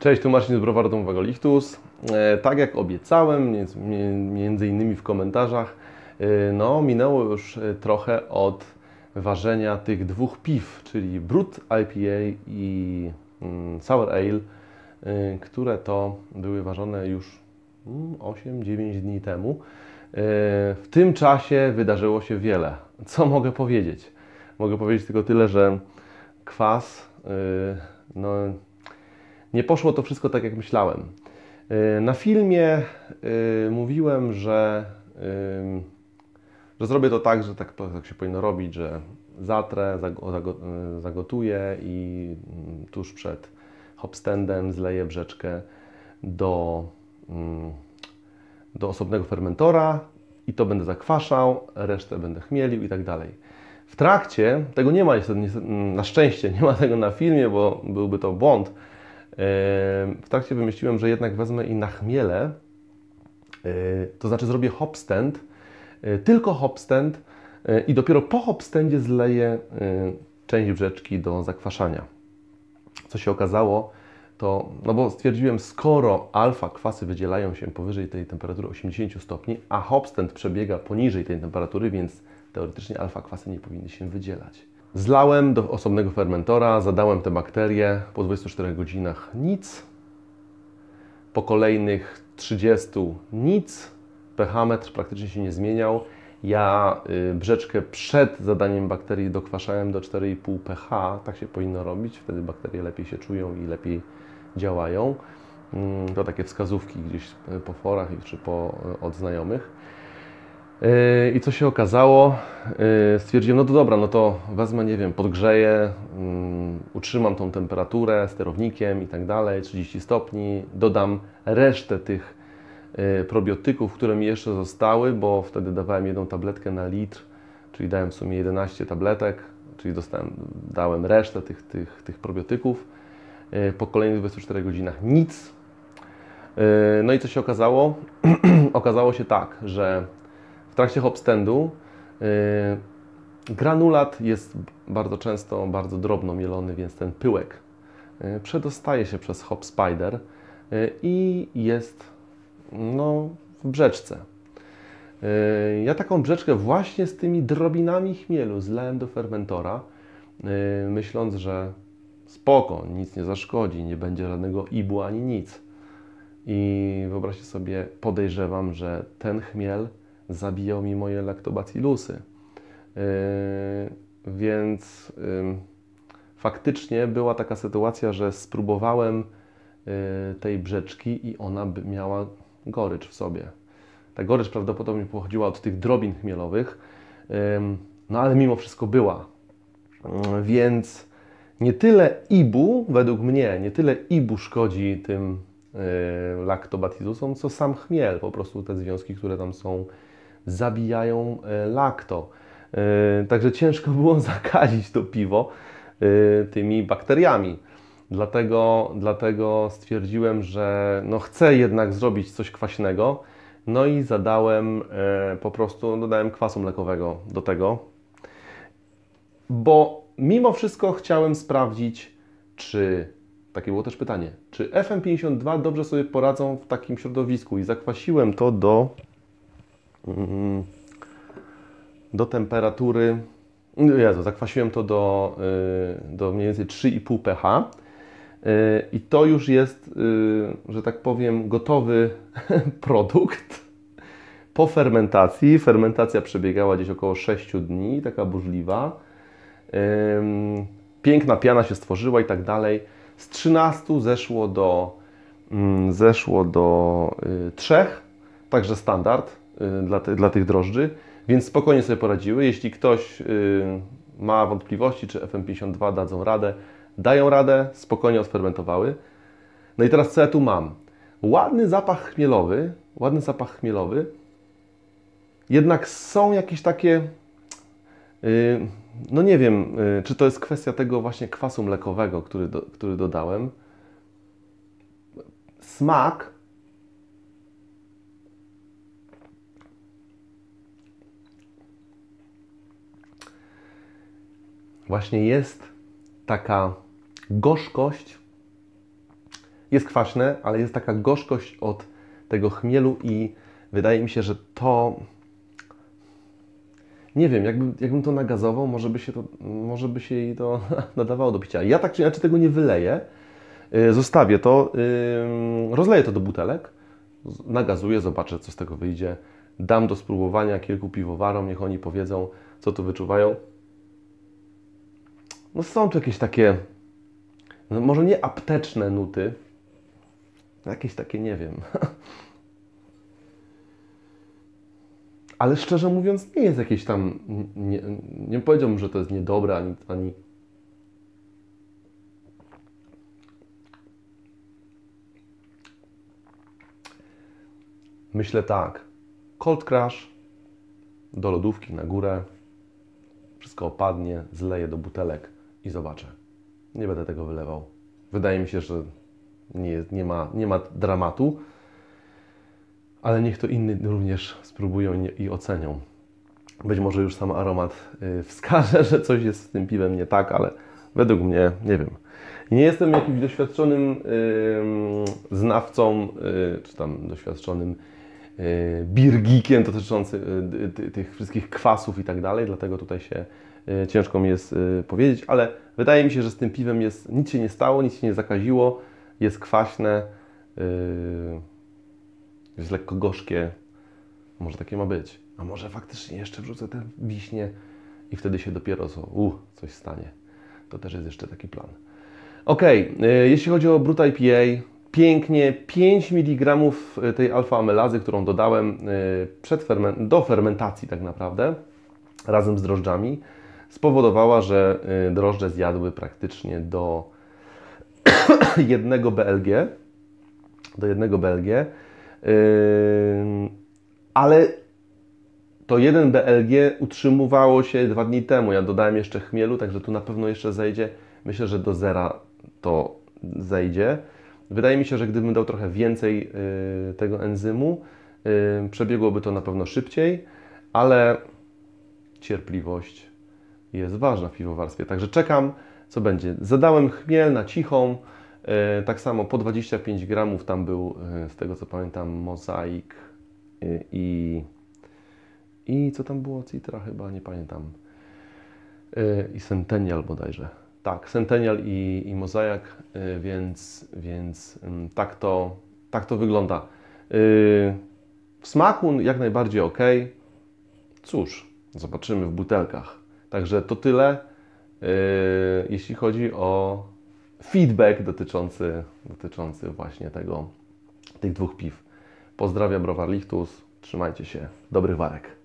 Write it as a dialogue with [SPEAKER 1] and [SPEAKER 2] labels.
[SPEAKER 1] Cześć, tu Marcin z browaru domowego Lichtus. E, tak jak obiecałem, między, innymi w komentarzach, e, no minęło już e, trochę od ważenia tych dwóch piw, czyli Brut IPA i mm, Sour Ale, które to były ważone już mm, 8-9 dni temu. W tym czasie wydarzyło się wiele. Co mogę powiedzieć? Mogę powiedzieć tylko tyle, że kwas, no nie poszło to wszystko tak, jak myślałem. Yy, Na filmie yy, mówiłem, że, yy, że zrobię to tak, że tak, tak się powinno robić, że zatrę, zago- zago- zagotuję i mm, tuż przed hopstandem zleję brzeczkę do, mm, do osobnego fermentora i to będę zakwaszał, resztę będę chmielił i tak dalej. W trakcie, tego nie ma, na szczęście nie ma tego na filmie, bo byłby to błąd, w trakcie wymyśliłem, że jednak wezmę i na chmielę, to znaczy zrobię hopstand, tylko hopstand i dopiero po hopstandzie zleję część brzeczki do zakwaszania. Co się okazało, to, no bo stwierdziłem, skoro alfa kwasy wydzielają się powyżej tej temperatury 80 stopni, a hopstand przebiega poniżej tej temperatury, więc teoretycznie alfa kwasy nie powinny się wydzielać. Zlałem do osobnego fermentora, zadałem te bakterie. Po 24 godzinach nic. Po kolejnych 30 nic. pH-metr praktycznie się nie zmieniał. Ja y, brzeczkę przed zadaniem bakterii dokwaszałem do 4,5 pH. Tak się powinno robić. Wtedy bakterie lepiej się czują i lepiej działają. Mm, To takie wskazówki gdzieś po forach czy po, od znajomych. I co się okazało? Yy, Stwierdziłem, no to dobra, no to wezmę, nie wiem, podgrzeję, mm, utrzymam tą temperaturę sterownikiem i tak dalej, 30 stopni, dodam resztę tych yy, probiotyków, które mi jeszcze zostały, bo wtedy dawałem jedną tabletkę na litr, czyli dałem w sumie 11 tabletek, czyli dostałem, dałem resztę tych, tych, tych probiotyków. Yy, Po kolejnych 24 godzinach nic. No i co się okazało? Okazało się tak, że w trakcie hopstandu yy, granulat jest bardzo często bardzo drobno mielony, więc ten pyłek yy, przedostaje się przez hop spider yy, i jest no, w brzeczce. Yy, Ja taką brzeczkę właśnie z tymi drobinami chmielu zlałem do fermentora, myśląc, że spoko, nic nie zaszkodzi, nie będzie żadnego ibu ani nic. I wyobraźcie sobie, podejrzewam, że ten chmiel zabijał mi moje lactobacillusy. Yy, więc faktycznie była taka sytuacja, że spróbowałem yy, tej brzeczki i ona miała gorycz w sobie. Ta gorycz prawdopodobnie pochodziła od tych drobin chmielowych, no ale mimo wszystko była. Więc nie tyle ibu, według mnie, nie tyle ibu szkodzi tym yy, lactobacillusom, co sam chmiel, po prostu te związki, które tam są, zabijają e, lakto. E, Także ciężko było zakazić to piwo e, tymi bakteriami. Dlatego, dlatego stwierdziłem, że no chcę jednak zrobić coś kwaśnego. No i zadałem po prostu, dodałem kwasu mlekowego do tego, bo mimo wszystko chciałem sprawdzić, czy, takie było też pytanie, czy FM52 dobrze sobie poradzą w takim środowisku i zakwasiłem to do do temperatury. Jezu, zakwasiłem to do, y, do mniej więcej 3,5 pH. Y, I to już jest, y, że tak powiem, gotowy produkt po fermentacji. Fermentacja przebiegała gdzieś około 6 dni, taka burzliwa. Piękna piana się stworzyła i tak dalej. Z 13 zeszło do, mm, zeszło do 3, także standard y, dla, ty, dla tych drożdży, więc spokojnie sobie poradziły. Jeśli ktoś y, ma wątpliwości, czy FM52 dadzą radę, dają radę, spokojnie odfermentowały. No i teraz co ja tu mam? Ładny zapach chmielowy, ładny zapach chmielowy, jednak są jakieś takie, y, no nie wiem, czy to jest kwestia tego właśnie kwasu mlekowego, który, do, który dodałem. Smak właśnie jest taka gorzkość. jest kwaśne, ale jest taka gorzkość od tego chmielu i wydaje mi się, że to nie wiem, jakbym, jakbym to nagazował, może by się, to, może by się jej to nadawało do picia. Ja tak czy inaczej tego nie wyleję. Yy, Zostawię to, rozleję to do butelek, nagazuję, zobaczę, co z tego wyjdzie. Dam do spróbowania kilku piwowarom, niech oni powiedzą, co tu wyczuwają. No są tu jakieś takie, no może nie apteczne nuty, jakieś takie, nie wiem. Ale szczerze mówiąc, nie jest jakieś tam. Nie, nie powiedziałbym, że to jest niedobre ani, ani. Myślę tak. Cold Crash do lodówki na górę. Wszystko opadnie, zleję do butelek i zobaczę. Nie będę tego wylewał. Wydaje mi się, że nie, nie, ma, nie ma dramatu ale niech to inni również spróbują i, ocenią. Być może już sam aromat y, wskaże, że coś jest z tym piwem nie tak, ale według mnie nie wiem. Nie jestem jakimś doświadczonym y, znawcą, y, czy tam doświadczonym birgikiem dotyczącym y, ty- tych wszystkich kwasów i tak dalej, dlatego tutaj się y, ciężko mi jest y, powiedzieć, ale wydaje mi się, że z tym piwem jest, nic się nie stało, nic się nie zakaziło, jest kwaśne, y, jest lekko gorzkie. Może takie ma być. A może faktycznie jeszcze wrzucę te wiśnie i wtedy się dopiero co, uh, coś stanie. To też jest jeszcze taki plan. Ok, jeśli chodzi o Brut IPA, pięknie 5 mg tej alfa-amelazy, którą dodałem y, przed do fermentacji tak naprawdę, razem z drożdżami, spowodowała, że y, drożdże zjadły praktycznie do jednego BLG, do jednego BLG, ale to jeden BLG utrzymywało się dwa dni temu. Ja dodałem jeszcze chmielu, także tu na pewno jeszcze zejdzie. Myślę, że do zera to zejdzie. Wydaje mi się, że gdybym dał trochę więcej y, tego enzymu, y, przebiegłoby to na pewno szybciej, ale cierpliwość jest ważna w piwowarstwie. Także czekam, co będzie. Zadałem chmiel na cichą. E, Tak samo po 25 gramów tam był, z tego co pamiętam, mozaik i, i co tam było? Citra chyba, nie pamiętam. I Centennial bodajże. Tak, Centennial i, i e, więc, więc mm, tak, to, tak to wygląda. E, W smaku jak najbardziej ok. Cóż, zobaczymy w butelkach. Także to tyle, e, jeśli chodzi o feedback dotyczący, dotyczący właśnie tego, tych dwóch piw. Pozdrawiam Browar Lichtus, trzymajcie się, dobrych warek.